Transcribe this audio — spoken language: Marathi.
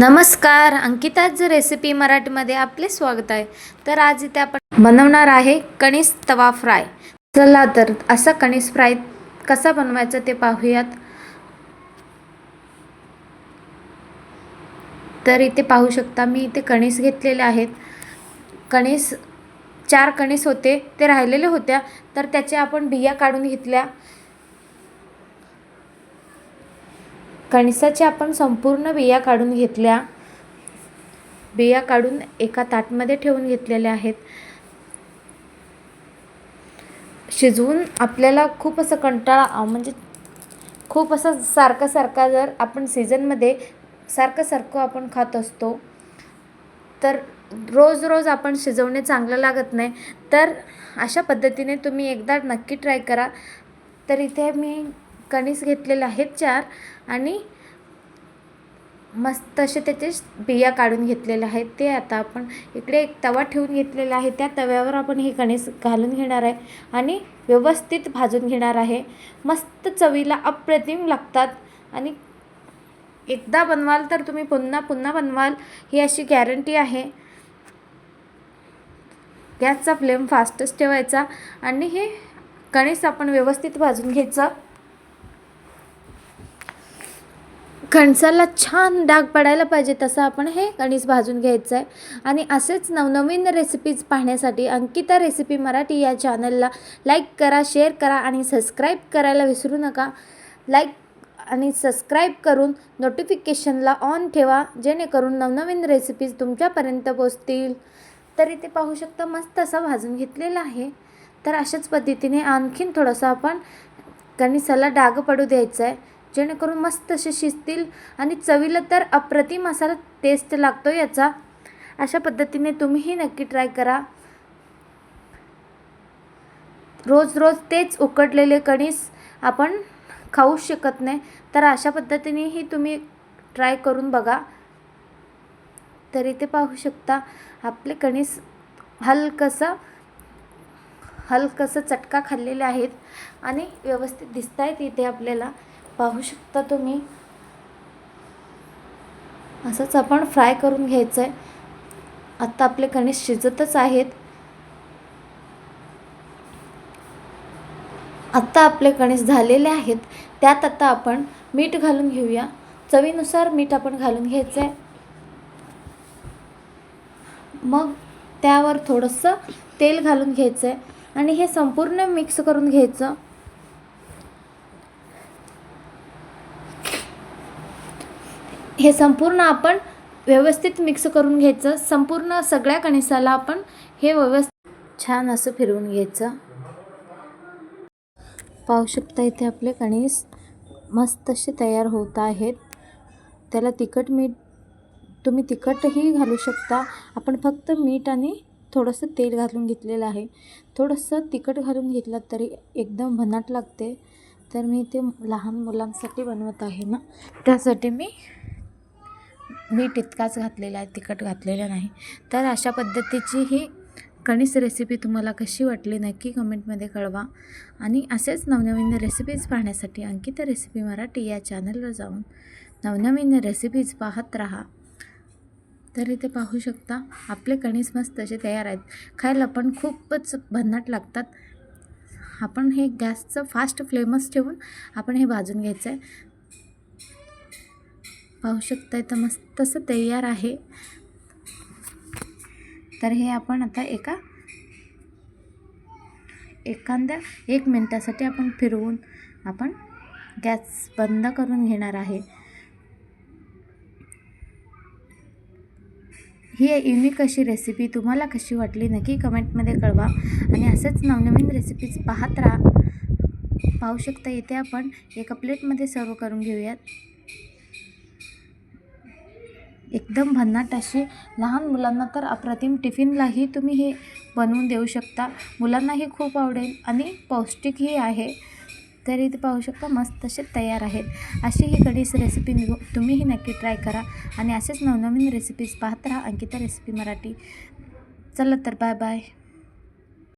नमस्कार अंकिताज रेसिपी मराठीमध्ये आपले स्वागत आहे. तर आज इथे आपण बनवणार आहे कणीस तवा फ्राय. चला तर असा कणीस फ्राय कसा बनवायचा ते पाहूयात. तर इथे पाहू शकता मी इथे कणीस घेतलेले आहेत. कणीस चार कणीस होते ते राहिलेले होत्या. तर त्याच्या आपण बिया काढून घेतल्या. कणसाच्या आपण संपूर्ण बिया काढून घेतल्या. बिया काढून एका ताटमध्ये ठेवून घेतलेल्या आहेत. शिजवून आपल्याला खूप असं कंटाळा म्हणजे खूप असं सारखं सारखा जर आपण सीझनमध्ये सारखं सारखं आपण खात असतो तर रोज रोज आपण शिजवणे चांगलं लागत नाही. तर अशा पद्धतीने तुम्ही एकदा नक्की ट्राय करा. तर इथे मी कणीस घेतलेले आहेत चार आणि मस्त असे त्याचे बिया काढून घेतलेले आहेत. ते आता आपण इकडे एक तवा ठेवून घेतलेला आहे. त्या तव्यावर आपण हे कणीस घालून घेणार आहे आणि व्यवस्थित भाजून घेणार आहे. मस्त चवीला अप्रतिम लागतात आणि एकदा बनवाल तर तुम्ही पुन्हा पुन्हा बनवाल ही अशी गॅरंटी आहे. गॅसचा फ्लेम फास्टच ठेवायचा आणि हे कणीस आपण व्यवस्थित भाजून घ्यायचं. कणसाला छान डाग पडायला पाहिजे तसं आपण हे कणीस भाजून घ्यायचं आहे आणि असेच नवनवीन रेसिपीज पाहण्यासाठी अंकिता रेसिपी मराठी या चॅनलला लाईक करा शेअर करा आणि सबस्क्राईब करायला विसरू नका. लाईक आणि सबस्क्राईब करून नोटिफिकेशनला ऑन ठेवा जेणेकरून नवनवीन रेसिपीज तुमच्यापर्यंत पोचतील तर इथे पाहू शकता मस्त असा भाजून घेतलेला आहे. तर अशाच पद्धतीने आणखीन थोडंसं आपण कणिसाला डाग पडू द्यायचं आहे जेणेकरून मस्त असे शिजतील आणि चवीला तर अप्रतिम असा टेस्ट लागतो याचा. अशा पद्धतीने तुम्हीही नक्की ट्राय करा. रोज रोज तेच उकडलेले कणीस आपण खाऊच शकत नाही तर अशा पद्धतीनेही तुम्ही ट्राय करून बघा. तरी ते पाहू शकता आपले कणीस हलकंसं हलकसं चटका खाल्लेले आहेत आणि व्यवस्थित दिसत आहेत इथे आपल्याला. पाहू शकता तुम्ही. असंच आपण फ्राय करून घ्यायचं आहे आत्ता आपले कणीस शिजतच आहेत. आत्ता आपले कणीस झालेले आहेत. त्यात आता आपण मीठ घालून घेऊया. चवीनुसार मीठ आपण घालून घ्यायचं आहे मग त्यावर थोडंसं तेल घालून घ्यायचं आहे आणि हे संपूर्ण मिक्स करून घ्यायचं. हे संपूर्ण आपण व्यवस्थित मिक्स करून घ्यायचं. संपूर्ण सगळ्या कणिसाला आपण हे व्यवस्थित छान असं फिरवून घ्यायचं. पाहू शकता इथे आपले कणीस मस्त असे तयार होत आहेत. त्याला तिखट मीठ तुम्ही तिखटही घालू शकता. आपण फक्त मीठ आणि थोडंसं तेल घालून घेतलेलं आहे. थोडंसं तिखट घालून घेतलं तरी एकदम भन्नाट लागते. तर मी ते लहान मुलांसाठी बनवत आहे ना. त्यासाठी मी मीठ तितकाच घातलेला आहे तिखट घातलेलं नाही. तर अशा पद्धतीची ही कणीस रेसिपी तुम्हाला कशी वाटली नक्की कमेंटमध्ये कळवा. आणि असेच नवनवीन रेसिपीज पाहण्यासाठी अंकिता रेसिपी मराठी या चॅनलवर जाऊन नवनवीन रेसिपीज पाहत राहा. तर इथे पाहू शकता आपले कणीस मस्त असे तयार आहेत. खायला पण खूपच भन्नाट लागतात. आपण हे गॅसचं फास्ट फ्लेमच ठेवून आपण हे भाजून घ्यायचं आहे पाहू शकता इथं मस्त असं तयार आहे. तर हे आपण आता एका एखाद्या एक मिनटासाठी आपण फिरवून आपण गॅस बंद करून घेणार आहे. ही युनिक अशी रेसिपी तुम्हाला कशी वाटली नक्की कमेंटमध्ये कळवा. आणि असेच नवनवीन रेसिपीज पाहत राहा. पाहू शकता इथे आपण एका प्लेटमध्ये सर्व करून घेऊयात. एकदम भन्नाट असे लहान मुलांना तर अप्रतिम टिफिनलाही तुम्ही हे बनवून देऊ शकता. मुलांनाही खूप आवडेल आणि पौष्टिकही आहे. तर इथे पाहू शकता मस्त असे तयार आहेत. अशी ही कढीस रेसिपी तुम्हीही नक्की ट्राय करा आणि असेच नवनवीन रेसिपीज पाहत राहा. अंकिता रेसिपी मराठी. चला तर बाय बाय